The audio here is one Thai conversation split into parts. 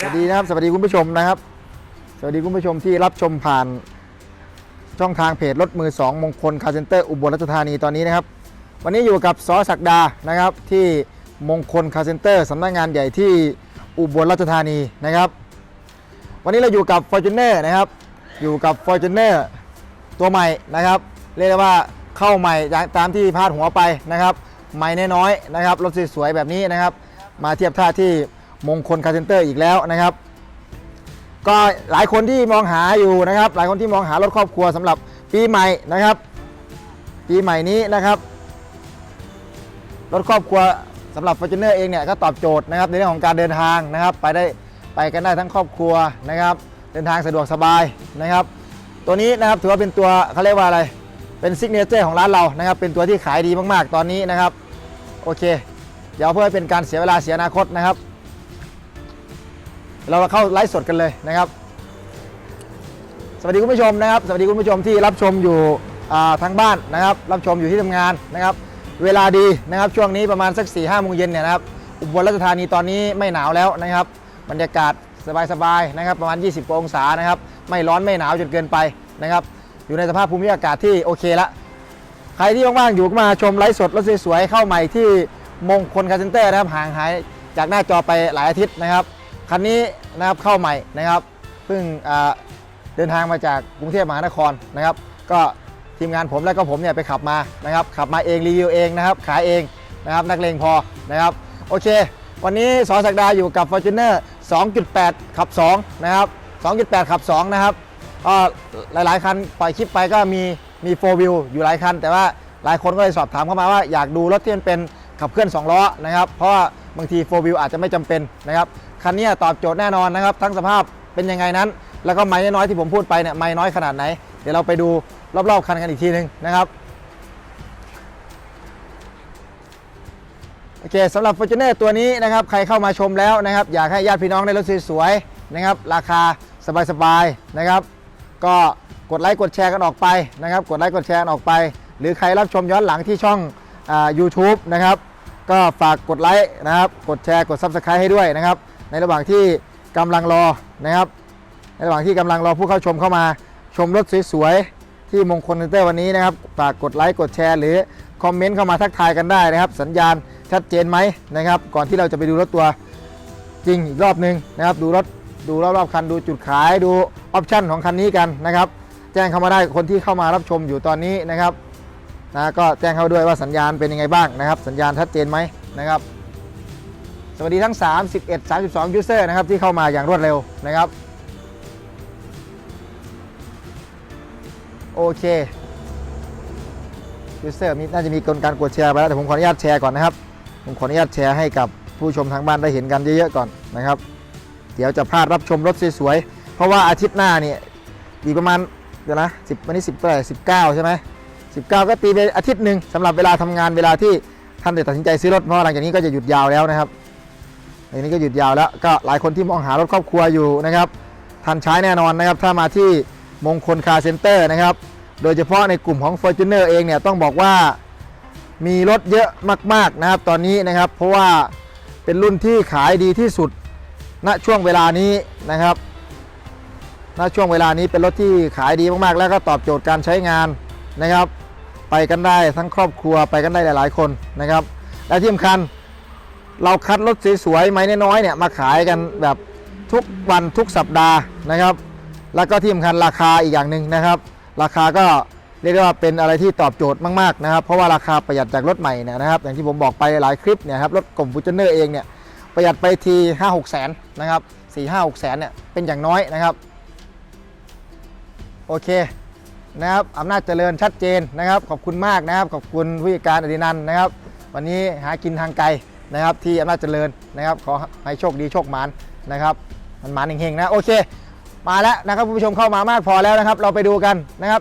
สวัสดีนะครับ สวัสดีคุณผู้ชมนะครับ สวัสดีคุณผู้ชมที่รับชมผ่าน ช่องทางเพจรถมือ2มงคลคาร์เซนเตอร์อุบลราชธานีตอนนี้นะครับ วันนี้อยู่กับซอศักดานะครับ ที่มงคลคาร์เซนเตอร์สำนักงานใหญ่ที่อุบลราชธานีนะครับ วันนี้เราอยู่กับ f o r t u n e r นะครับ อยู่กับ f o r t u n e r ตัวใหม่นะครับ เรียกได้ว่าเข้าใหม่ตามที่พาดหัวไปนะครับ ใหม่น้อยๆนะครับรถสวยๆแบบนี้นะครับ มาเทียบท่าที่มงคลคาร์เซนเตอร์อีกแล้วนะครับ ก็หลายคนที่มองหาอยู่นะครับ หลายคนที่มองหารถครอบครัวสำหรับปีใหม่นะครับ ปีใหม่นี้นะครับรถครอบครัวสำหรับ f o r t u n e r เองเนี่ยก็ตอบโจทย์นะครับในเรื่องของการเดินทางนะครับ ไปได้ไปกันได้ทั้งครอบครัวนะครับ เดินทางสะดวกสบายนะครับ ตัวนี้นะครับถือว่าเป็นตัวเขาเรียกว่าอะไรเป็นซิกเนเจอร์ของร้านเรานะครับ เป็นตัวที่ขายดีมากๆตอนนี้นะครับ โอเค เดี๋ยวเพื่อให้เป็นการเสียเวลาเสียอนาคตนะครับ เราเข้าไลฟ์สดกันเลยนะครับ สวัสดีคุณผู้ชมนะครับ สวัสดีคุณผู้ชมที่รับชมอยู่ทางบ้านนะครับ รับชมอยู่ที่ทำงานนะครับ เวลาดีนะครับช่วงนี้ประมาณสัก4ี่ห้าโมงเย็นเนี่ยนะครับอุบลราชธานีตอนนี้ไม่หนาวแล้วนะครับ บรรยากาศสบายๆนะครับ ประมาณ 20 องศานะครับ ไม่ร้อนไม่หนาวจนเกินไปนะครับ อยู่ในสภาพภูมิอากาศที่โอเคละ รที่ว่างๆอยู่ก็มาชมไลฟ์สดรถสวยๆเข้าใหม่ที่มงคลคาร์เซนเตอร์นะครับห่างหายจากหน้าจอไปหลายอาทิตย์นะครับคันนี้นะครับเข้าใหม่นะครับเพิ่งเดินทางมาจากกรุงเทพมหานครนะครับ ก็ทีมงานผมแล้วก็ผมเนี่ยไปขับมานะครับ ขับมาเองรีวิวเองนะครับ ขายเองนะครับนักเลงพอนะครับ โอเค วันนี้สอศักดาอยู่กับ Fortuner 2.8 ขับ 2 นะครับ 2.8 ขับ 2 นะครับก็หลายๆ คันปล่อยคลิปไปก็มี มี4 wheel อยู่หลายคัน แต่ว่าหลายคนก็เลยสอบถามเข้ามาว่าอยากดูรถที่มันเป็นขับเคลื่อน 2 ล้อนะครับ เพราะว่าบางที4 wheel อาจจะไม่จำเป็นนะครับ คันนี้ตอบโจทย์แน่นอนนะครับ ทั้งสภาพเป็นยังไงนั้น แล้วก็ไม้น้อยที่ผมพูดไปเนี่ยไม้น้อยขนาดไหน เดี๋ยวเราไปดูรอบๆคันกันอีกทีหนึงนะครับโอเคสำหรับ Fortuner ตัวนี้นะครับใครเข้ามาชมแล้วนะครับ อยากให้ญาติพี่น้องได้รถสวยๆนะครับ ราคาสบายๆนะครับ ก็ กดไลค์กดแชร์กันออกไปนะครับ กดไลค์กดแชร์กันออกไป หรือใครรับชมย้อนหลังที่ช่องอา YouTube นะครับ ก็ฝากกดไลค์นะครับ กดแชร์กด Subscribe ให้ด้วยนะครับ ในระหว่างที่กำลังรอนะครับ ในระหว่างที่กำลังรอผู้เข้าชมเข้ามาชมรถสวยๆที่มงคลเซ็นเตอร์วันนี้นะครับฝากกดไลค์กดแชร์ หรือคอมเมนต์เข้ามาทักทายกันได้นะครับ สัญญาณชัดเจนไหมนะครับ ก่อนที่เราจะไปดูรถตัวจริงอีกรอบหนึงนะครับ ดูรถดูรอบๆคันดูจุดขายดูออปชั่นของคันนี้กันนะครับ แจ้งเข้ามาได้คนที่เข้ามารับชมอยู่ตอนนี้นะครับนะก็แจ้งเข้าด้วยว่าสัญญาณเป็นยังไงบ้างนะครับ สัญญาณชัดเจนไหมนะครับ สวัสดีทั้ง 31 32ยูเซอร์นะครับที่เข้ามาอย่างรวดเร็วนะครับโอเคยูเซอร์มีน่าจะมีกลการกดแชร์ไปแล้วแต่ผมขออนุญาตแชร์ก่อนนะครับ ผมขออนุญาตแชร์ให้กับผู้ชมทางบ้านได้เห็นกันเยอะๆก่อนนะครับ เดี๋ยวจะพลาดรับชมรถสวยๆ เพราะว่าอาทิตย์หน้านี่อีกประมาณ เดี๋ยวนะสิบวันนี้สิบเท่าไหร่สิบเก้าใช่ไหมสิบเก้าก็ตีไปอาทิตย์หนึ่งสำหรับเวลาทำงานเวลาที่ท่านจะตัดสินใจซื้อรถเพราะหลังจากนี้ก็จะหยุดยาวแล้วนะครับหลังจากนี้ก็หยุดยาวแล้วก็หลายคนที่มองหารถครอบครัวอยู่นะครับทันใช้แน่นอนนะครับ ถ้ามาที่มงคลคาร์เซ็นเตอร์นะครับ โดยเฉพาะในกลุ่มของ Fortuner เองเนี่ยต้องบอกว่ามีรถเยอะมาก ๆนะครับ ตอนนี้นะครับ เพราะว่าเป็นรุ่นที่ขายดีที่สุดณช่วงเวลานี้นะครับ ณช่วงเวลานี้เป็นรถที่ขายดีมากๆ แล้วก็ตอบโจทย์การใช้งานนะครับ ไปกันได้ทั้งครอบครัวไปกันได้หลาย ๆ คนนะครับ และที่สำคัญเราคัดรถสวยๆไม้น้อยๆเนี่ยมาขายกันแบบทุกวันทุกสัปดาห์นะครับ แล้วก็ที่สำคัญราคาอีกอย่างหนึ่งนะครับ ราคาก็เรียกได้ว่าเป็นอะไรที่ตอบโจทย์มากๆนะครับ เพราะว่าราคาประหยัดจากรถใหม่เนี่ยนะครับ อย่างที่ผมบอกไปหลายคลิปเนี่ยครับรถกลุ่มฟูเจเนอร์เองเนี่ยประหยัดไปที5 6แสนนะครับ4 5 6แสนเนี่ยเป็นอย่างน้อยนะครับ โอเคนะครับอำนาจเจริญชัดเจนนะครับ ขอบคุณมากนะครับ ขอบคุณผู้จัดการอดินันนะครับ วันนี้หากินทางไกลนะครับ ที่อำนาจเจริญนะครับ ขอให้โชคดีโชคหมานนะครับมันหมานเฮงๆนะโอเค มาแล้วนะครับผู้ชมเข้ามามากพอแล้วนะครับ เราไปดูกันนะครับ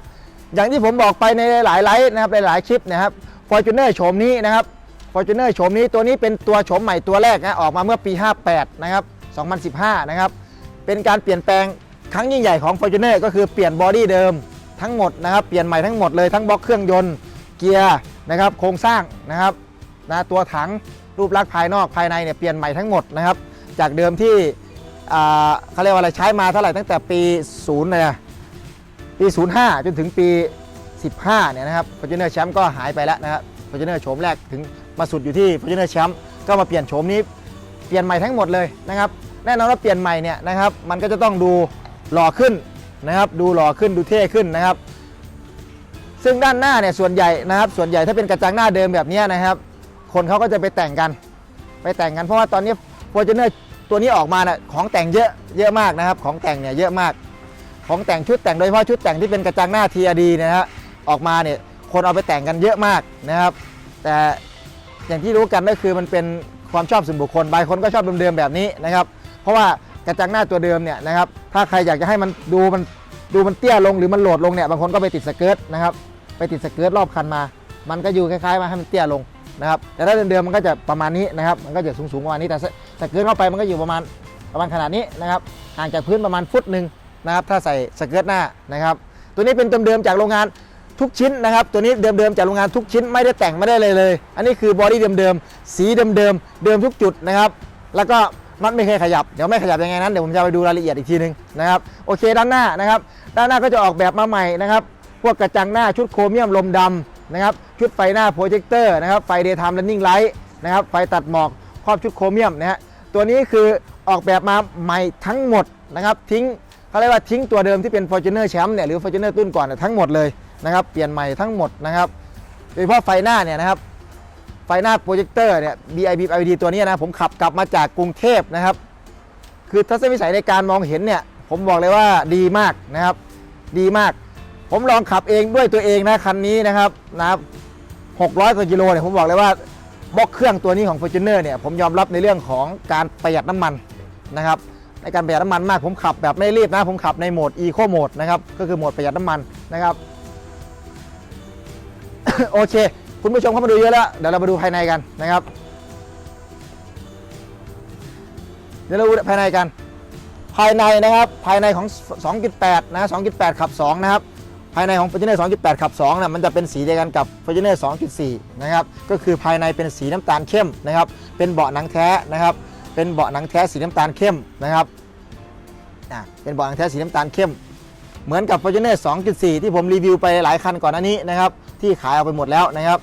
อย่างที่ผมบอกไปในหลายไลฟ์นะครับหลายๆคลิปนะครับ Fortuner โฉมนี้นะครับ Fortuner โฉมนี้ตัวนี้เป็นตัวโฉมใหม่ตัวแรกนะออกมาเมื่อปี 58 นะครับ 2015 นะครับ เป็นการเปลี่ยนแปลง ครั้งยิ่งใหญ่ของ Fortuner ก็คือเปลี่ยนบอดี้เดิมทั้งหมดนะครับเปลี่ยนใหม่ทั้งหมดเลยทั้งบล็อกเครื่องยนต์เกียร์นะครับโครงสร้างนะครับนะตัวถังรูปลักษณ์ภายนอกภายในเนี่ยเปลี่ยนใหม่ทั้งหมดนะครับจากเดิมที่เขาเรียกว่าอะไรใช้มาเท่าไหร่ตั้งแต่ปี0เลยนะปี 05 จนถึงปี 15 เนี่ยนะครับ Fortuner แชมป์ก็หายไปแล้วนะครับ Fortuner โฉมแรกถึงมาสุดอยู่ที่ Fortuner แชมป์ก็มาเปลี่ยนโฉมนี้เปลี่ยนใหม่ทั้งหมดเลยนะครับแน่นอนว่าเปลี่ยนใหม่เนี่ยนะครับมันก็จะต้องดู หล่อขึ้นนะครับ ดูหล่อขึ้นดูเท่ขึ้นนะครับ ซึ่งด้านหน้าเนี่ยส่วนใหญ่นะครับ ส่วนใหญ่ถ้าเป็นกระจังหน้าเดิมแบบนี้นะครับ คนเขาก็จะไปแต่งกัน ไปแต่งกันเพราะว่าตอนนี้ Fortuner ตัวนี้ออกมาเนี่ยของแต่งเยอะเยอะมากนะครับ ของแต่งเนี่ยเยอะมาก ของแต่งชุดแต่งโดยเฉพาะชุดแต่งที่เป็นกระจังหน้า TRD เนยนะฮะออกมาเนี่ยคนเอาไปแต่งกันเยอะมากนะครับ แต่อย่างที่รู้กันก็คือมันเป็นความชอบส่วนบุคคลบางคนก็ชอบเดิมๆแบบนี้นะครับ เพราะว่า กระจังหน้าตัวเดิมเนี่ยนะครับถ้าใครอยากจะให้มันดูมันดูมันเตี้ยลงหรือมันโหลดลงเนี่ยบางคนก็ไปติดสเกิร์ตนะครับไปติดสเกิร์ตรอบคันมา มันก็อยู่คล้ายๆมาให้มันเตี้ยลงนะครับแต่ถ้าเดิมๆมันก็จะประมาณนี้นะครับมันก็จะสูงๆประมาณนี้แต่สสเกิร์ตเข้าไปมันก็อยู่ประมาณประมาณขนาดนี้นะครับห่างจากพื้นประมาณฟุตหนึ่งนะครับถ้าใส่สเกิร์ตหน้านะครับตัวนี้เป็นเดิมๆจากโรงงานทุกชิ้นนะครับตัวนี้เดิมๆจากโรงงานทุกชิ้นไม่ได้แต่งไม่ได้เลยเลย อันนี้คือบอดี้เดิมๆสีเดิมๆเดิมทุกจุดนะครับแล้วก็ น็อตไม่เคยขยับ เดี๋ยวไม่ขยับยังไงนั้นเดี๋ยวผมจะไปดูรายละเอียดอีกทีนึงนะครับโอเคด้านหน้านะครับ ด้านหน้าก็จะออกแบบมาใหม่นะครับพวกกระจังหน้าชุดโครเมียมลมดำนะครับชุดไฟหน้าโปรเจคเตอร์นะครับไฟเดย์ไทม์ r รนนิ่งไลท์นะครับไฟตัดหมอกครอบชุดโครเมียมนะฮะตัวนี้คือออกแบบมาใหม่ทั้งหมดนะครับทิ้งเขาเรียกว่าทิ้งตัวเดิมที่เป็น Fortuner แชมป์เนี่ยหรือ Fortuner ตุ้นก่อนเนี่ยทั้งหมดเลยนะครับเปลี่ยนใหม่ทั้งหมดนะครับโดยเฉพาะไฟหน้าเนี่ยนะครับ ฟหน้าโปรเจคเตอร์เนี่ย BIB LED ตัวนี้นะ ผมขับกลับมาจากกรุงเทพนะครับ คือทัศนวิสัยในการมองเห็นเนี่ย ผมบอกเลยว่าดีมากนะครับ ดีมาก ผมลองขับเองด้วยตัวเองนะ คันนี้นะครับนะครับ600กว่ากิโลเนี่ยผมบอกเลยว่าบล็อกเครื่องตัวนี้ของ Fortuner เนี่ยผมยอมรับในเรื่องของการประหยัดน้ำมันนะครับในการประหยัดน้ำมันมากผมขับแบบไม่รีบนะ ผมขับในโหมด Eco Mode นะครับก็คือโหมดประหยัดน้ำมันนะครับ โอเค คุณผู้ชมเข้ามาดูเยอะแล้วเดี๋ยวเรามาดูภายในกันนะครับเดี๋ยวเราดูภายในกัน ภายในนะครับภายในของ 2.8 นะ 2.8 ขับ 2 นะครับ ภายในของ Fortuner 2.8 ขับ2นะมันจะเป็นสีเดียวกันกับ Fortuner 2.4 นะครับ ก็คือภายในเป็นสีน้ำตาลเข้มนะครับ เป็นเบาะหนังแท้นะครับ เป็นเบาะหนังแท้สีน้ำตาลเข้มนะครับอะเป็นเบาะหนังแท้สีน้ำตาลเข้ม เหมือนกับ Fortuner 2.4 ที่ผมรีวิวไปหลายคันก่อนหน้านี้นะครับ ที่ขายเอาไปหมดแล้วนะครับ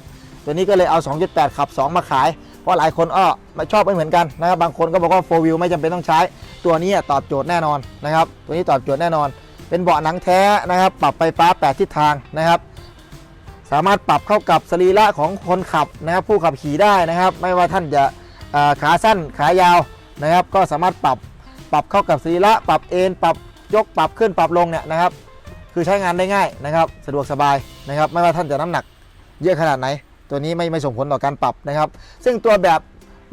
ตัวนี้ก็เลยเอา 2.8 ขับ 2 มาขาย เพราะหลายคนอ้อไม่ชอบไม่เหมือนกันนะครับบางคนก็บอกว่า4 wheel ไม่จำเป็นต้องใช้ ตัวนี้ตอบโจทย์แน่นอนนะครับตัวนี้ตอบโจทย์แน่นอน เป็นเบาะหนังแท้นะครับ ปรับไฟฟ้า 8 ทิศทางนะครับสามารถปรับเข้ากับสรีระของคนขับนะครับผู้ขับขี่ได้นะครับ ไม่ว่าท่านจะขาสั้นขายาวนะครับ ก็สามารถปรับปรับเข้ากับสรีระปรับเอนปรับยกปรับขึ้นปรับลงเนี่ยนะครับ คือใช้งานได้ง่ายนะครับ สะดวกสบายนะครับ ไม่ว่าท่านจะน้ำหนักเยอะขนาดไหน ตัวนี้ไม่ไม่ส่งผลต่อการปรับนะครับ ซึ่งตัวแบบ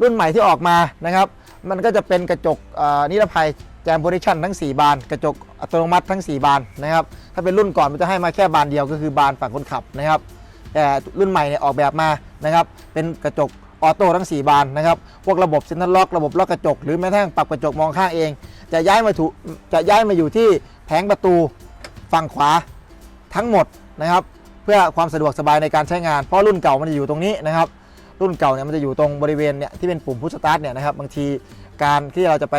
รุ่นใหม่ที่ออกมานะครับ มันก็จะเป็นกระจกนิรภัยแจมโพซิชันทั้ง 4 บาน กระจกอัตโนมัติทั้ง 4 บานนะครับ ถ้าเป็นรุ่นก่อนมันจะให้มาแค่บานเดียวก็คือบานฝั่งคนขับนะครับ แต่รุ่นใหม่เนี่ยออกแบบมานะครับ เป็นกระจกออโต้ทั้ง 4 บานนะครับ พวกระบบเซ็นทรัลล็อกระบบล็อกกระจก หรือแม้กระทั่งปรับกระจกมองข้างเอง จะย้ายมาถูจะย้ายมาอยู่ที่แผงประตูฝั่งขวาทั้งหมดนะครับ เพื่อความสะดวกสบายในการใช้งานเพราะรุ่นเก่ามันจะอยู่ตรงนี้นะครับรุ่นเก่าเนี่ยมันจะอยู่ตรงบริเวณเนี่ยที่เป็นปุ่มพุชสตาร์ทเนี่ยนะครับบางทีการที่เราจะไป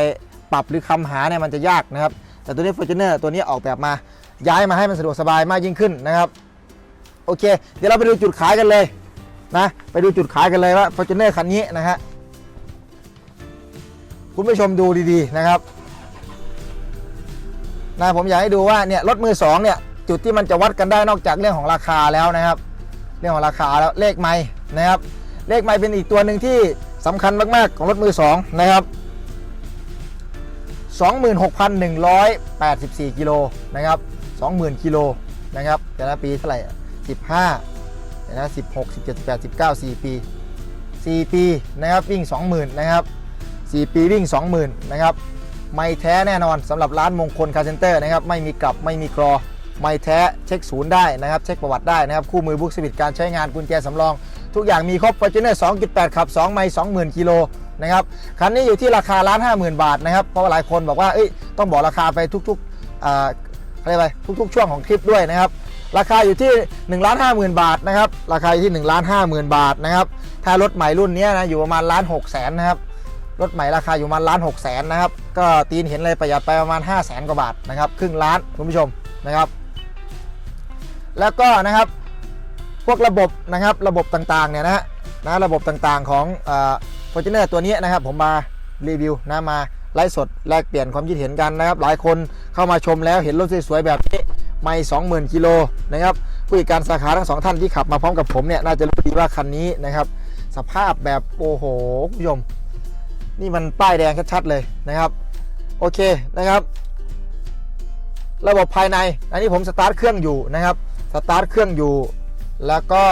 ปรับหรือคำหาเนี่ยมันจะยากนะครับ แต่ตัวนี้ Fortuner ตัวนี้ออกแบบมาย้ายมาให้มันสะดวกสบายมากยิ่งขึ้นนะครับโอเค เดี๋ยวเราไปดูจุดขายกันเลยนะไปดูจุดขายกันเลยว่า Fortuner คันนี้นะฮะคุณผู้ชมดูดีๆนะครับนะผมอยากให้ดูว่าเนี่ยรถมือสองเนี่ย จุดที่มันจะวัดกันได้นอกจากเรื่องของราคาแล้วนะครับ เรื่องของราคาแล้วเลขไม้นะครับ เลขไม้เป็นอีกตัวหนึ่งที่สำคัญมากๆ ของรถมือสองนะครับ26,184กิโลนะครับ20,000กิโลนะครับแต่ละปีเท่าไหร่ 15เดี๋ยวนะ16 17 18 19 4 ปี 4 ปีนะครับวิ่ง 20,000นะครับ4 ปีวิ่ง 20,000นะครับไม่แท้แน่นอนสำหรับร้านมงคลคาเซนเตอร์นะครับไม่มีกลับไม่มีกรอ ไม่แท้เช็คศูนย์ได้นะครับ เช็คประวัติได้นะครับ คู่มือบุ๊กสวิตการใช้งานกุญแจสำรอง ทุกอย่างมีครบ Fortuner 2.8 ขับ 2 ไมล์20,000 กิโลนะครับคันนี้อยู่ที่ราคาล้าน50,000บาทนะครับ เพราะว่าหลายคนบอกว่าเอ้ยต้องบอกราคาไปทุกๆอ่าเขาเรียกว่าทุกๆ ช่วงของคลิปด้วยนะครับราคาอยู่ที่1นึ่งล้านห้าหมื่นบาทนะครับราคาอยู่ที่1นึ่งล้านห้าหมื่นบาทนะครับถ้ารถใหม่รุ่นนี้นะอยู่ประมาณล้านหกแสนนะครับรถใหม่ราคาอยู่ประมาณล้านหกแสนนะครับก็ตีนเห็นเลยประหยัดไปประมาณ5 0 0แสนกว่าบาทนะครับครึ่งล้านคุณผู้ชมนะครับ แล้วก็นะครับพวกระบบนะครับระบบต่างๆเนี่ยนะฮะนะระบบต่างๆของฟอร์จูเนอร์ตัวนี้นะครับ ผมมารีวิวนะมาไลฟ์สดแลกเปลี่ยนความคิดเห็นกันนะครับ หลายคนเข้ามาชมแล้วเห็นรถสวยๆแบบนี้ไม่ 20,000 กิโลนะครับผู้จัดการสาขาทั้งสองท่านที่ขับมาพร้อมกับผมเนี่ยน่าจะรู้ดีว่าคันนี้นะครับ สภาพแบบโอ้โหคุณผู้ชมนี่มันป้ายแดงชัดๆเลยนะครับ โอเคนะครับ ระบบภายใน อันนี้ผมสตาร์ทเครื่องอยู่นะครับ สตาร์ทเครื่องอยู่ แล้วก็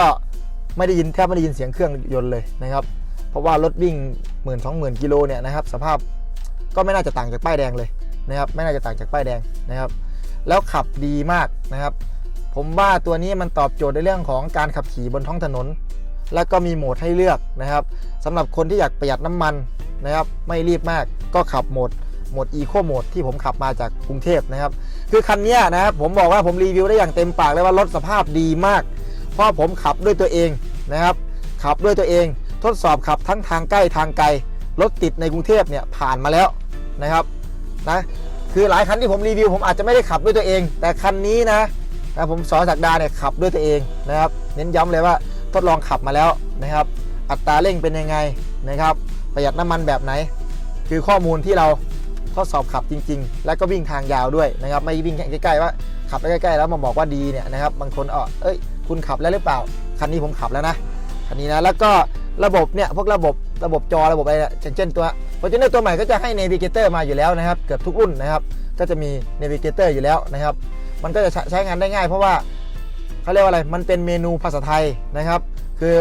ไม่ได้ยินแทบไม่ได้ยินเสียงเครื่องยนต์เลยนะครับ เพราะว่ารถวิ่งหมื่นสองหมื่นกิโลเนี่ยนะครับสภาพก็ไม่น่าจะต่างจากป้ายแดงเลยนะครับ ไม่น่าจะต่างจากป้ายแดงนะครับ แล้วขับดีมากนะครับ ผมว่าตัวนี้มันตอบโจทย์ในเรื่องของการขับขี่บนท้องถนน แล้วก็มีโหมดให้เลือกนะครับสำหรับคนที่อยากประหยัดน้ำมันนะครับ ไม่รีบมากก็ขับโหมด โหมดอีโคโหมดที่ผมขับมาจากกรุงเทพนะครับ คือคันนี้นะครับผมบอกว่าผมรีวิวได้อย่างเต็มปากเลยว่ารถสภาพดีมาก เพราะผมขับด้วยตัวเองนะครับ ขับด้วยตัวเอง ทดสอบขับทั้งทางใกล้ทางไกลรถติดในกรุงเทพเนี่ยผ่านมาแล้วนะครับนะคือหลายคันที่ผมรีวิวผมอาจจะไม่ได้ขับด้วยตัวเอง แต่คันนี้นะนะผมสอศักดาเนี่ยขับด้วยตัวเองนะครับ เน้นย้ำเลยว่าทดลองขับมาแล้วนะครับ อัตราเร่งเป็นยังไงนะครับ ประหยัดน้ำมันแบบไหน คือข้อมูลที่เรา ทดสอบขับจริง ๆ แล้วก็วิ่งทางยาวด้วยนะครับไม่วิ่งใกล้ๆว่าขับใกล้ๆแล้วมาบอกว่าดีเนี่ยนะครับบางคนอ๋อเอ้ยคุณขับแล้วหรือเปล่า คันนี้ผมขับแล้วนะคันนี้นะแล้วก็ระบบเนี่ยพวกระบบระบบจอระบบอะไรเนี่ยเช่นตัว f o r t u n e r ตัวใหม่ก็จะให้ Navigator มาอยู่แล้วนะครับ เกือบทุกรุ่นนะครับ ก็จะมี Navigator อยู่แล้วนะครับ มันก็จะใช้งานได้ง่ายเพราะว่าเขาเรียกว่าอะไรมันเป็นเมนูภาษาไทยนะครับ คือ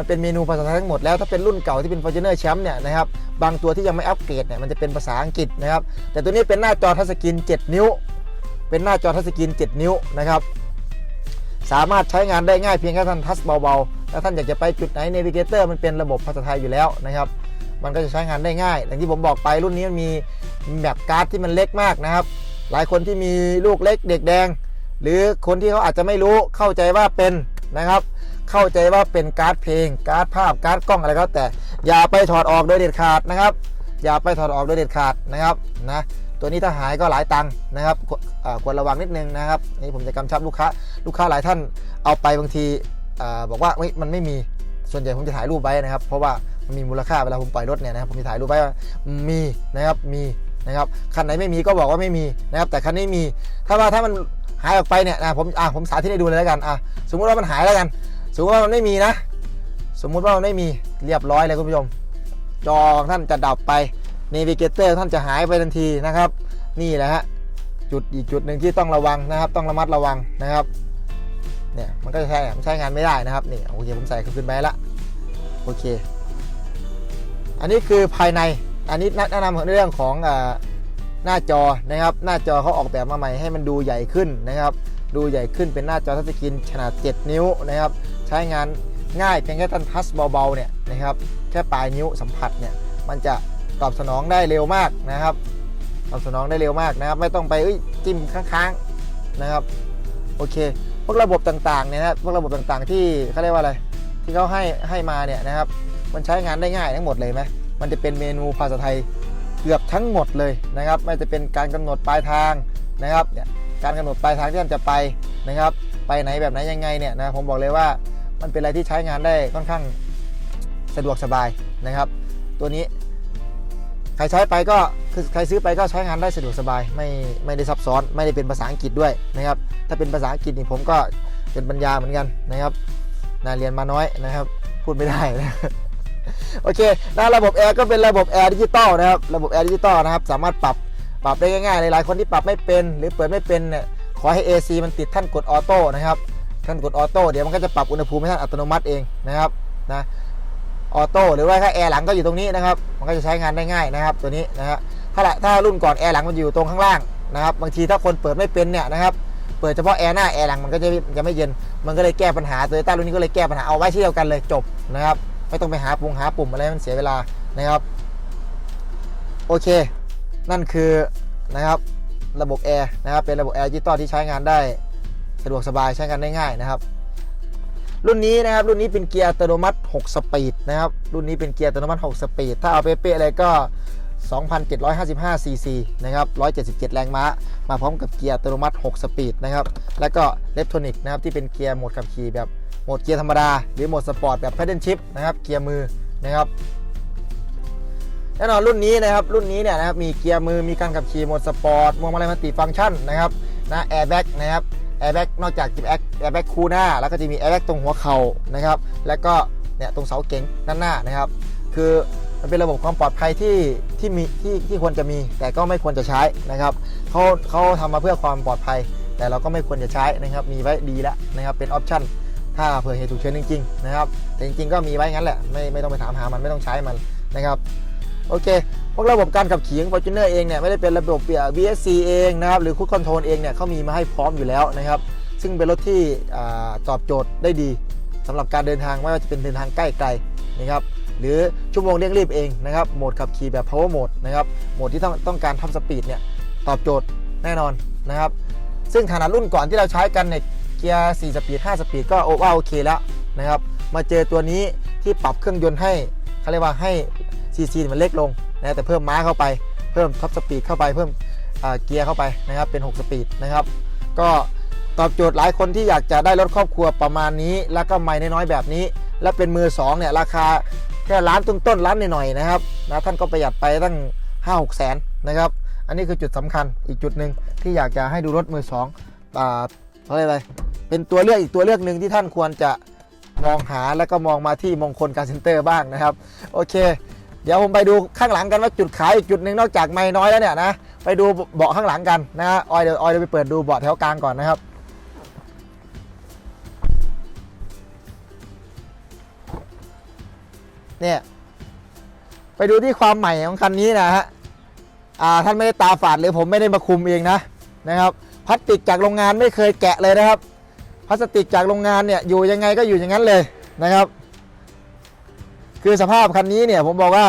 มันเป็นเมนูภาษาไทยทั้งหมดแล้วถ้าเป็นรุ่นเก่าที่เป็น Fortuner Champ เนี่ยนะครับบางตัวที่ยังไม่อัปเกรดเนี่ยมันจะเป็นภาษาอังกฤษนะครับแต่ตัวนี้เป็นหน้าจอทัชสกรีน 7 นิ้ว เป็นหน้าจอทัชสกรีน 7 นิ้วนะครับสามารถใช้งานได้ง่ายเพียงแค่ท่านทัชเบาๆถ้าท่านอยากจะไปจุดไหน Navigator มันเป็นระบบภาษาไทยอยู่แล้วนะครับมันก็จะใช้งานได้ง่าย อย่างที่ผมบอกไปรุ่นนี้มันมีแบบการ์ดที่มันเล็กมากนะครับ หลายคนที่มีลูกเล็กเด็กแดง หรือคนที่เขาอาจจะไม่รู้เข้าใจว่าเป็นนะครับ เข้าใจว่าเป็นการ์ดเพลง การ์ดภาพการ์ดกล้องอะไรก็แต่ อย่าไปถอดออกโดยเด็ดขาดนะครับ อย่าไปถอดออกโดยเด็ดขาดนะครับนะตัวนี้ถ้าหายก็หลายตังค์นะครับควรระวังนิดนึงนะครับนี่ผมจะกำชับลูกค้าลูกค้าหลายท่านเอาไปบางทีอบอกว่าเฮ้ยมันไม่มีส่วนใหญ่ผมจะถ่ายรูปไว้นะครับ เพราะว่ามันมีมูลค่าเวลาผมปล่อยรถเนี่ยนะครับผมจะถ่ายรูปไว้ว่ามีนะครับมีนะครับคันไหนไม่มีก็บอกว่าไม่มีนะครับ แต่คันนี้มีถ้าว่าถ้ามันหายออกไปเนี่ยนะผมอะผมสาธิตให้ดูเลยแล้วกันอะสมมติว่ามันหายแล้วกัน สมมติว่ามันไม่มีนะ สมมุติว่ามันไม่มีเรียบร้อยเลยคุณผู้ชม จอท่านจะดับไป n a วิเกเตอร์ท่านจะหายไปทันทีนะครับ นี่แหละฮะจุดอีกจุดหนึ่งที่ต้องระวังนะครับ ต้องระมัดระวังนะครับเนี่ยมันก็จะใช้ใช้งานไม่ได้นะครับนี่โอเคผมใส่ขึ้นไปละโอเค อันนี้คือภายในอันนี้แนะนำในเรื่องของอหน้าจอนะครับ หน้าจอเขาออกแบบมาใหม่ให้มันดูใหญ่ขึ้นนะครับ ดูใหญ่ขึ้นเป็นหน้าจอทัชสกรีนขนาด 7 นิ้วนะครับ ใช้งานง่ายเพียงแค่ท่านทัชเบาๆเนี่ยนะครับแค่ปลายนิ้วสัมผัสเนี่ยมันจะตอบสนองได้เร็วมากนะครับ ตอบสนองได้เร็วมากนะครับ ไม่ต้องไปจิ้มค้างๆนะครับโอเค พวกระบบต่างๆเนี่ยนะพวกระบบต่างๆ ที่เขาเรียกว่าอะไรที่เขาให้ให้มาเนี่ยนะครับมันใช้งานได้ง่ายทั้งหมดเลยไหมมันจะเป็นเมนูภาษาไทยเกือบทั้งหมดเลยนะครับไม่จะเป็นการกำหนดปลายทางนะครับเนี่ยการกำหนดปลายทางที่ท่านจะไปนะครับ ไปไหนแบบไหนยังไงเนี่ยนะผมบอกเลยว่า มันเป็นอะไรที่ใช้งานได้ค่อนข้างสะดวกสบายนะครับ ตัวนี้ใครใช้ไปก็คือใครซื้อไปก็ใช้งานได้สะดวกสบาย ไม่ไม่ได้ซับซ้อนไม่ได้เป็นภาษาอังกฤษด้วยนะครับ ถ้าเป็นภาษาอังกฤษนี่ผมก็เป็นปัญญาเหมือนกันนะครับนาเรียนมาน้อยนะครับ พูดไม่ได้นะโอเคนะระบบแอร์ก็เป็นระบบแอร์ดิจิตอลนะครับระบบแอร์ดิจิตอลนะครับสามารถปรับปรับได้ง่ายๆหลายๆคนที่ปรับไม่เป็น หรือเปิดไม่เป็นเนี่ยขอให้ AC มันติดท่านกดออโต้นะครับ ท่านกดออโต้เดี๋ยวมันก็จะปรับอุณหภูมิให้ท่านอัตโนมัติเองนะครับนะออโต้หรือว่าถ้าแอร์หลังก็อยู่ตรงนี้นะครับ มันก็จะใช้งานได้ง่ายนะครับ ตัวนี้นะฮะถ้าละถ้ารุ่นก่อนแอร์หลังมันอยู่ตรงข้างล่างนะครับ บางทีถ้าคนเปิดไม่เป็นเนี่ยนะครับเปิดเฉพาะแอร์หน้าแอร์หลังมันก็จะจะไม่เย็น มันก็เลยแก้ปัญหาโตโยต้ารุ่นนี้ก็เลยแก้ปัญหาเอาไว้ที่เดียวกันเลยจบนะครับ ไม่ต้องไปหาปุ่มหาปุ่มอะไรมันเสียเวลานะครับ โอเค นั่นคือนะครับระบบแอร์นะครับเป็นระบบแอร์ดิจิตอลที่ใช้งานได้ สะดวกสบายใช้กันได้ง่ายนะครับ รุ่นนี้นะครับรุ่นนี้เป็นเกียร์อัตโนมัติ 6 สปีดนะครับรุ่นนี้เป็นเกียร์อัตโนมัติ 6 สปีด ถ้าเอาเป๊ะๆเลยก็ 2,755 ซีซีนะครับ 177 แรงม้า มาพร้อมกับเกียร์อัตโนมัติ 6 สปีดนะครับ แล้วก็เลฟโทนิกนะครับที่เป็นเกียร์โหมดขับขี่แบบโหมดเกียร์ธรรมดา หรือโหมดสปอร์ตแบบ p พ d เดิลชิพนะครับ เกียร์มือนะครับ แน่นอนรุ่นนี้นะครับ รุ่นนี้เนี่ยนะครับ มีเกียร์มือ มีการขับขี่โหมดสปอร์ตมวงมาลัยมัลติฟังก์ชันนะครับ นะ แอร์แบ็กนะครับ แอร์แบ็กนอกจากจะแอร์แอร์แบ็กคู่หน้า แล้วก็จะมีแอร์แบ็กตรงหัวเข่านะครับ แล้วก็เนี่ยตรงเสาเก๋งด้านหน้านะครับ คือมันเป็นระบบความปลอดภัยที่ที่มีที่ที่ควรจะมี แต่ก็ไม่ควรจะใช้นะครับเขาเขาทำมาเพื่อความปลอดภัย แต่เราก็ไม่ควรจะใช้นะครับ มีไว้ดีแล้วนะครับ เป็นออปชั่นถ้าเผื่อเหตุฉุกเฉินจริงๆนะครับ แต่จริงๆก็มีไว้งั้นแหละ ไม่ไม่ต้องไปถามหามันไม่ต้องใช้มันนะครับ โอเค วกระบบการขับขี่ของ Fortuner เองเนี่ยไม่ได้เป็นระบบเปีย VSC เองนะครับหรือคุ c คอนโทรลเองเนี่ยเขามีมาให้พร้อมอยู่แล้วนะครับ ซึ่งเป็นรถที่ตอบโจทย์ได้ดีสำหรับการเดินทางไม่ว่าจะเป็นเดินทางใกล้ไกลนะครับหรือชั่วโมงเร่งรีบเองนะครับโหมดขับขี่แบบ power mode นะครับโหมดที่ต้องต้องการทำสปีดเนี่ยตอบโจทย์แน่นอนนะครับซึ่งขนาดรุ่นก่อนที่เราใช้กันในยเกียร์4สปีด5สปีดก็โอว่าโอเคแล้วนะครับมาเจอตัวนี้ที่ปรับเครื่องยนต์ให้เขาเรียกว่าให้ซีซีมันเล็กลง นะแต่เพิ่มม้าเข้าไปเพิ่มท็อปสปีดเข้าไปเพิ่มเกียร์เข้าไปนะครับเป็น 6 สปีดนะครับ ก็ตอบโจทย์หลายคนที่อยากจะได้รถครอบครัวประมาณนี้ แล้วก็ไม่น้อยๆแบบนี้ และเป็นมือ2เนี่ยราคาแค่ล้านต้นๆล้านหน่อยๆนะครับนะท่านก็ประหยัดไปตั้ง 5 6แสนนะครับอันนี้คือจุดสำคัญอีกจุดหนึ่งที่อยากจะให้ดูรถมือ2อ่าเขาอะไรเป็นตัวเลือกอีกตัวเลือกหนึ่งที่ท่านควรจะมองหาแล้วก็มองมาที่มงคลการเซ็นเตอร์บ้างนะครับ โอเค เดี๋ยวผมไปดูข้างหลังกันว่าจุดขายอีกจุดหนึ่งนอกจากไม่น้อยแล้วเนี่ยนะไปดูเบาะข้างหลังกันนะฮะออยเดี๋ยวออยเดี๋ยวไปเปิดดูเบาะแถวกลางก่อนนะครับเนี่ยไปดูที่ความใหม่ของคันนี้นะฮะอ่าท่านไม่ได้ตาฝาดหรือผมไม่ได้มาคุมเองนะนะครับพลาสติกจากโรงงานไม่เคยแกะเลยนะครับพลาสติกจากโรงงานเนี่ยอยู่ยังไงก็อยู่อย่างนั้นเลยนะครับ คือสภาพคันนี้เนี่ยผมบอกว่า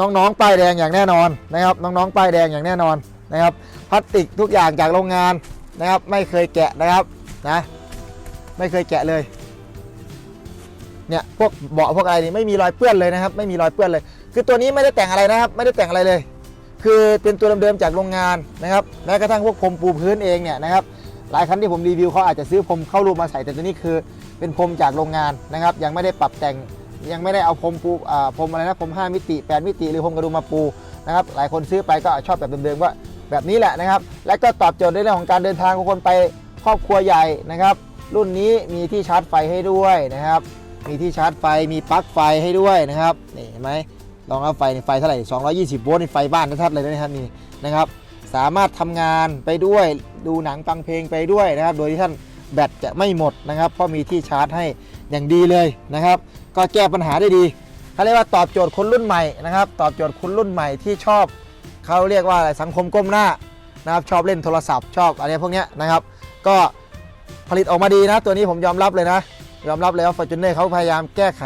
น้องๆป้ายแดงอย่างแน่นอนนะครับ น้องๆป้ายแดงอย่างแน่นอนนะครับพลาสติกทุกอย่างจากโรงงานนะครับ ไม่เคยแกะนะครับนะไม่เคยแกะเลยเนี่ยพวกเบาะพวกอะไรนี่ไม่มีรอยเปื้อนเลยนะครับ ไม่มีรอยเปื้อนเลย คือตัวนี้ไม่ได้แต่งอะไรนะครับ ไม่ได้แต่งอะไรเลย คือเป็นตัวเดิมๆจากโรงงานนะครับแม้กระทั่งพวกพรมปูพื้นเองเนี่ยนะครับหลายคันที่ผมรีวิวเขาอาจจะซื้อพรมเข้ารูปมาใส่แต่ตัวนี้คือ เป็นพรมจากโรงงานนะครับ ยังไม่ได้ปรับแต่ง ยังไม่ได้เอาพรมปูอ่าพรมอะไรนะพรม5มิติ8มิติ หรือพรมกระดุมมาปูนะครับหลายคนซื้อไปก็ชอบแบบเดิมๆว่าแบบนี้แหละนะครับ และก็ตอบโจทย์ในเรื่องของการเดินทางของคนไปครอบครัวใหญ่นะครับ รุ่นนี้มีที่ชาร์จไฟให้ด้วยนะครับ มีที่ชาร์จไฟมีปลั๊กไฟให้ด้วยนะครับนี่เห็นไหมลองเอาไฟไฟเท่าไหร่ 220 โวลต์นี่ไฟบ้านชัดเลยนะครับนี่นะครับ สามารถทำงานไปด้วยดูหนังฟังเพลงไปด้วยนะครับ โดยที่ท่านแบตจะไม่หมดนะครับ เพราะมีที่ชาร์จให้ อย่างดีเลยนะครับ ก็แก้ปัญหาได้ดีเขาเรียกว่าตอบโจทย์คนรุ่นใหม่นะครับ ตอบโจทย์คนรุ่นใหม่ที่ชอบเขาเรียกว่าอะไรสังคมก้มหน้านะครับชอบเล่นโทรศัพท์ชอบอะไรพวกนี้นะครับ ก็ผลิตออกมาดีนะ ตัวนี้ผมยอมรับเลยนะ ยอมรับเลยว่า Fortuner เขาพยายามแก้ไข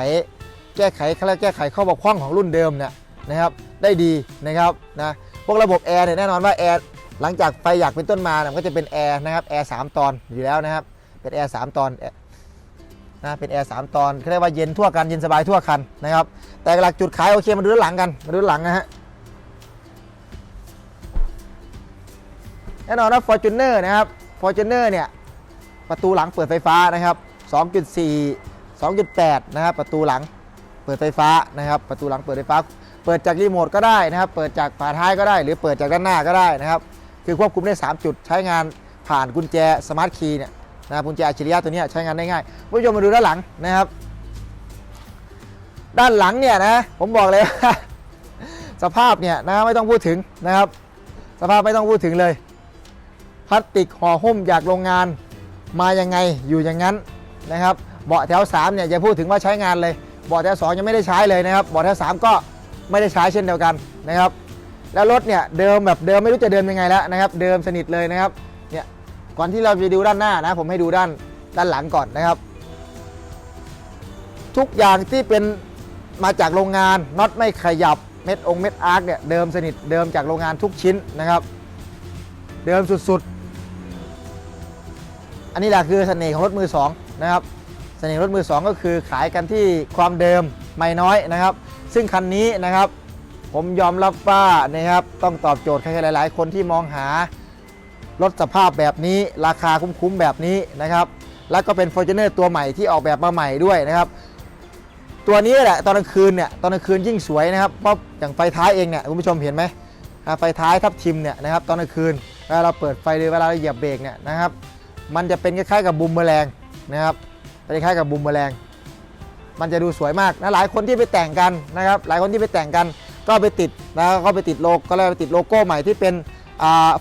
แก้ไขเขาเรียกแก้ไขข้อบกพร่องของรุ่นเดิมเนี่ยนะครับ ได้ดีนะครับนะพวกระบบแอร์เนี่ยแน่นอนว่าแอร์หลังจากไฟอยากเป็นต้นมาเนี่ยมันก็จะเป็นแอร์นะครับแอร์สามตอนอยู่แล้วนะครับ เป็นแอร์สามตอน นะเป็นแอร์สามตอนเขาเรียกว่าเย็นทั่วกันเย็นสบายทั่วคันนะครับ แต่หลักจุดขายโอเคมาดูด้านหลังกันมาดูด้านหลังนะฮะแน่นอนว่า Fortuner นะครับ Fortuner เนี่ยประตูหลังเปิดไฟฟ้านะครับ2.4 2.8 นะครับประตูหลังเปิดไฟฟ้านะครับ ประตูหลังเปิดไฟฟ้า เปิดจากรีโมทก็ได้นะครับ เปิดจากฝาท้ายก็ได้ หรือเปิดจากด้านหน้าก็ได้นะครับ คือควบคุมได้ 3 จุดใช้งานผ่านกุญแจสมาร์ทคีย์เนี่ย นะครับกุญแจอัจฉริยะตัวนี้ใช้งานได้ง่ายผู้ชมมาดูด้านหลังนะครับ ด้านหลังเนี่ยนะผมบอกเลยสภาพเนี่ยนะไม่ต้องพูดถึงนะครับ สภาพไม่ต้องพูดถึงเลยพลาสติกห่อหุ้มจากโรงงานมายังไงอยู่อย่างนั้นนะครับเบาะแถว3เนี่ยอย่าพูดถึงว่าใช้งานเลยเบาะแถว2ยังไม่ได้ใช้เลยนะครับเบาะแถว3ก็ไม่ได้ใช้เช่นเดียวกันนะครับ แล้วรถเนี่ยเดิมแบบเดิมไม่รู้จะเดิมยังไงแล้วนะครับ เดิมสนิทเลยนะครับ ก่อนที่เราจะดูด้านหน้านะ ผมให้ดูด้านด้านหลังก่อนนะครับ ทุกอย่างที่เป็นมาจากโรงงานน็อตไม่ขยับเม็ดองเม็ดอาร์คเนี่ยเดิมสนิทเดิมจากโรงงานทุกชิ้นนะครับ เดิมสุดๆ อันนี้แหละคือเสน่ห์ของรถมือสองนะครับเสน่ห์รถมือสองก็คือขายกันที่ความเดิมไม่น้อยนะครับ ซึ่งคันนี้นะครับ ผมยอมรับว่านะครับต้องตอบโจทย์ใครๆหลาย ๆ คนที่มองหา รถสภาพแบบนี้ราคาคุ้มๆแบบนี้นะครับแล้วก็เป็น f o r t u n e r ตัวใหม่ที่ออกแบบมาใหม่ด้วยนะครับ ตัวนี้แหละตอนกลางคืนเนี่ยตอนกลางคืนยิ่งสวยนะครับเพราะอย่างไฟท้ายเองเนี่ยคุณผู้ชมเห็นไหมไฟท้ายทับทิมเนี่ยนะครับตอนกลางคืนเวลาเราเปิดไฟหรือเวลาเราเหยียบเบรกเนี่ยนะครับ มันจะเป็นคล้ายๆกับบูมเมอแรงนะครับเป็นคล้ายๆกับบูมเมอแรงมันจะดูสวยมากนะหลายคนที่ไปแต่งกันนะครับ หลายคนที่ไปแต่งกันก็ไปติดนะก็ไปติดโลก็เลยไปติดโลโก้ใหม่ที่เป็น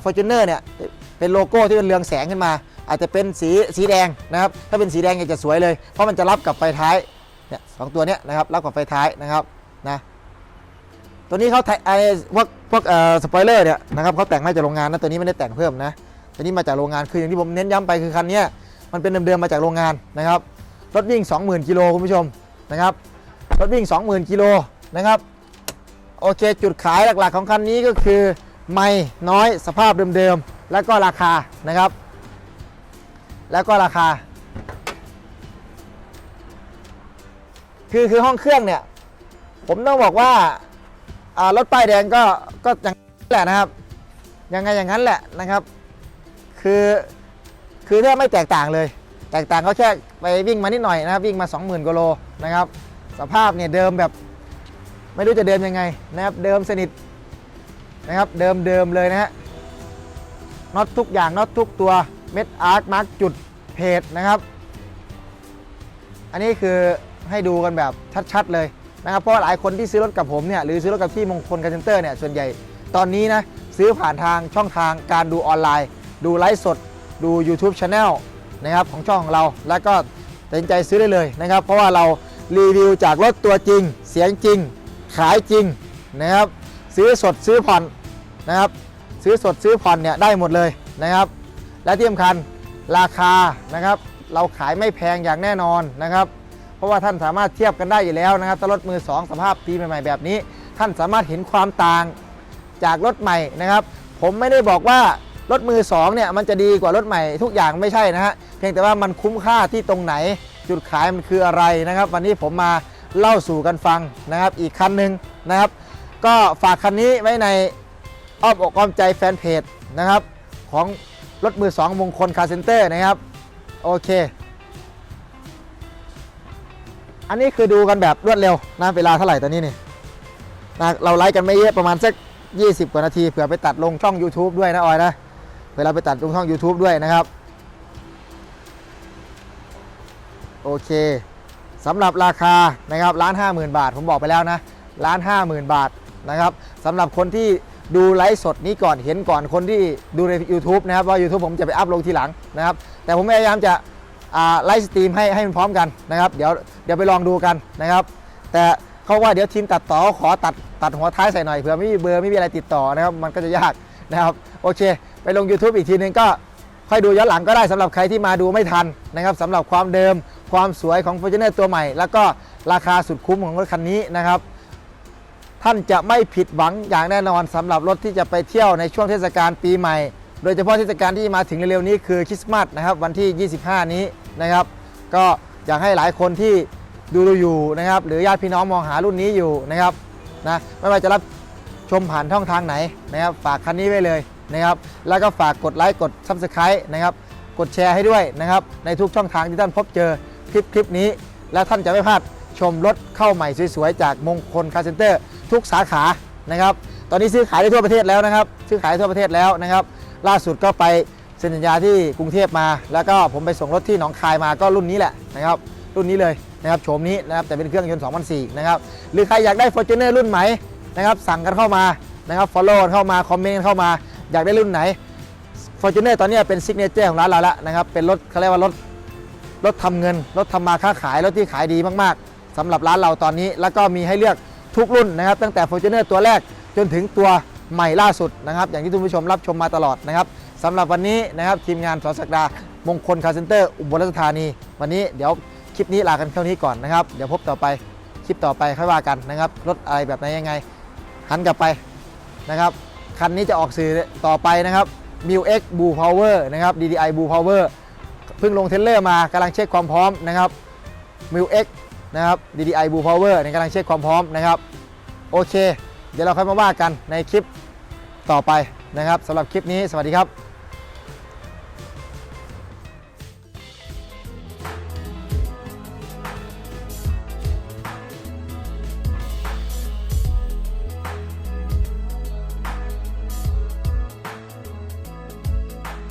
ฟอร์จูเนอร์เนี่ยเป็นโลโก้ที่เป็นเรืองแสงขึ้นมา อาจจะเป็นสีสีแดงนะครับถ้าเป็นสีแดงเนี่ยจะสวยเลย เพราะมันจะรับกับไฟท้ายเนี่ยสองตัวเนี้ยนะครับรับกับไฟท้ายนะครับนะตัวนี้เขาไอ้พวกพวกสปอยเลอร์เนี่ยนะครับเขาแต่งมาจากโรงงานนะตัวนี้ไม่ได้แต่งเพิ่มนะตัวนี้มาจากโรงงานคืออย่างที่ผมเน้นย้ำไปคือคันนี้มันเป็นเดิมๆมาจากโรงงานนะครับรถวิ่ง 20,000กิโลคุณผู้ชมนะครับรถวิ่ง 20,000กิโลนะครับโอเค จุดขายหลักๆของคันนี้ก็คือ ไม่น้อยสภาพเดิมๆ แล้วก็ราคานะครับ แล้วก็ราคา คือคือห้องเครื่องเนี่ย ผมต้องบอกว่ารถป้ายแดงก็ก็อย่างนั้นแหละนะครับ ยังไงอย่างนั้นแหละนะครับ คือคือแทบไม่แตกต่างเลย แตกต่างก็แค่ไปวิ่งมานิดหน่อยนะครับ วิ่งมา 20,000กิโลนะครับ สภาพเนี่ยเดิมแบบไม่รู้จะเดิมยังไงนะครับ เดิมสนิท นะครับเดิมเดิมเลยนะฮะน็อตทุกอย่างน็อตทุกตัวเม็ดอาร์คมาร์กจุดเพจนะครับ อันนี้คือให้ดูกันแบบชัดๆเลยนะครับเพราะหลายคนที่ซื้อรถกับผมเนี่ยหรือซื้อรถกับที่มงคลการเซนเตอร์เนี่ยส่วนใหญ่ตอนนี้นะซื้อผ่านทางช่องทางการดูออนไลน์ ดูไลฟ์สด ดู YouTube Channel นะครับของช่องของเราแล้วก็ตัดสินใจซื้อได้เลยนะครับ เพราะว่าเรารีวิวจากรถตัวจริง เสียงจริง ขายจริงนะครับ ซื้อสดซื้อผ่อนนะครับ ซื้อสดซื้อผ่อนเนี่ยได้หมดเลยนะครับ และที่สำคัญราคานะครับ เราขายไม่แพงอย่างแน่นอนนะครับ เพราะว่าท่านสามารถเทียบกันได้อยู่แล้วนะครับถ้ารถมือ 2 สภาพปีใหม่ๆแบบนี้ ท่านสามารถเห็นความต่างจากรถใหม่นะครับ ผมไม่ได้บอกว่ารถมือ2เนี่ยมันจะดีกว่ารถใหม่ทุกอย่างไม่ใช่นะฮะเพียงแต่ว่ามันคุ้มค่าที่ตรงไหนจุดขายมันคืออะไรนะครับ วันนี้ผมมาเล่าสู่กันฟังนะครับ อีกคันหนึ่งนะครับ ก็ฝากคันนี้ไว้ในอ้อมอกอ้อมใจแฟนเพจนะครับ ของรถมือ2มงคลคาร์เซนเตอร์นะครับ โอเค อันนี้คือดูกันแบบรวดเร็วนะเวลาเท่าไหร่ตอนนี้นี่นะเราไลฟ์กันไม่เยอะประมาณสัก 20 กว่านาทีเผื่อไปตัดลงช่อง YouTube ด้วยนะออยนะเวลาไปตัดลงช่อง YouTube ด้วยนะครับโอเคสำหรับราคานะครับล้านห้าหมื่นบาท ผมบอกไปแล้วนะล้านห้าหมื่นบาท นะครับสำหรับคนที่ดูไลฟ์สดนี้ก่อนเห็นก่อนคนที่ดูใน YouTube นะครับว่า YouTube ผมจะไปอัพลงทีหลังนะครับ แต่ผมพยายามจะไลฟ์สตรีมให้ให้มันพร้อมกันนะครับ เดี๋ยวเดี๋ยวไปลองดูกันนะครับ แต่เขาว่าเดี๋ยวทีมตัดต่อขอตัดตัดหัวท้ายใส่หน่อยเผื่อไม่มีเบอร์ไม่มีอะไรติดต่อนะครับมันก็จะยากนะครับโอเค ไปลง YouTube อีกทีนึงก็ค่อยดูย้อนหลังก็ได้สำหรับใครที่มาดูไม่ทันนะครับสำหรับความเดิมความสวยของ f o r t u n e r ตัวใหม่ แล้วก็ราคาสุดคุ้มของรถคันนี้นะครับ ท่านจะไม่ผิดหวังอย่างแน่นอนสำหรับรถที่จะไปเที่ยวในช่วงเทศกาลปีใหม่ โดยเฉพาะเทศกาลที่มาถึงเร็วๆนี้คือคริสต์มาสนะครับวันที่ 25 นี้นะครับ ก็อยากให้หลายคนที่ดูดูอยู่นะครับ หรือญาติพี่น้องมองหารุ่นนี้อยู่นะครับนะไม่ว่าจะรับชมผ่านช่องทางไหนนะครับ ฝากคันนี้ไว้เลยนะครับ แล้วก็ฝากกดไลค์กด Subscribe นะครับกดแชร์ให้ด้วยนะครับ ในทุกช่องทางที่ท่านพบเจอคลิปคลิปนี้ และท่านจะไม่พลาดชมรถเข้าใหม่สวยๆจากมงคลคาร์เซนเตอร์ ทุกสาขานะครับ ตอนนี้ซื้อขายได้ทั่วประเทศแล้วนะครับ ซื้อขายทั่วประเทศแล้วนะครับ ล่าสุดก็ไปเซ็นสัญญาที่กรุงเทพมา แล้วก็ผมไปส่งรถที่หนองคายมาก็รุ่นนี้แหละนะครับ รุ่นนี้เลยนะครับโฉมนี้นะครับแต่เป็นเครื่องยนต์2004นะครับหรือใครอยากได้ Fortuner รุ่นใหม่นะครับ สั่งกันเข้ามานะครับ follow กันเข้ามาคอมเมนต์เข้ามาอยากได้รุ่นไหน Fortuner ตอนนี้เป็นซิกเนเจอร์ของร้านเราแล้วนะครับเป็นรถเขาเรียกว่ารถรถทำเงิน รถทำมาค้าขายรถที่ขายดีมากๆสำหรับร้านเราตอนนี้ แล้วก็มีให้เลือก ทุกรุ่นนะครับ ตั้งแต่ Fortuner ตัวแรกจนถึงตัวใหม่ล่าสุดนะครับ อย่างที่ทุกผู้ชมรับชมมาตลอดนะครับสำหรับวันนี้นะครับทีมงานสอสักดามงคลคาร์เซนเตอร์อุบลราชธานี วันนี้เดี๋ยวคลิปนี้ลากันเท่านี้ก่อนนะครับเดี๋ยวพบต่อไปคลิปต่อไปค่อยว่ากันนะครับรถอะไรแบบไหนยังไงหันกลับไปนะครับคันนี้จะออกสื่อต่อไปนะครับ m i l X Blue Power นะครับ DDI Blue Power เพิ่งลงเทเลอร์มากำลังเช็คความพร้อมนะครับมิวเอ็ก นะครับ DDI Blue Power ในกำลังเช็คความพร้อมนะครับ โอเค เดี๋ยวเราค่อยมาว่ากันในคลิปต่อไปนะครับสำหรับคลิปนี้สวัสดีครับ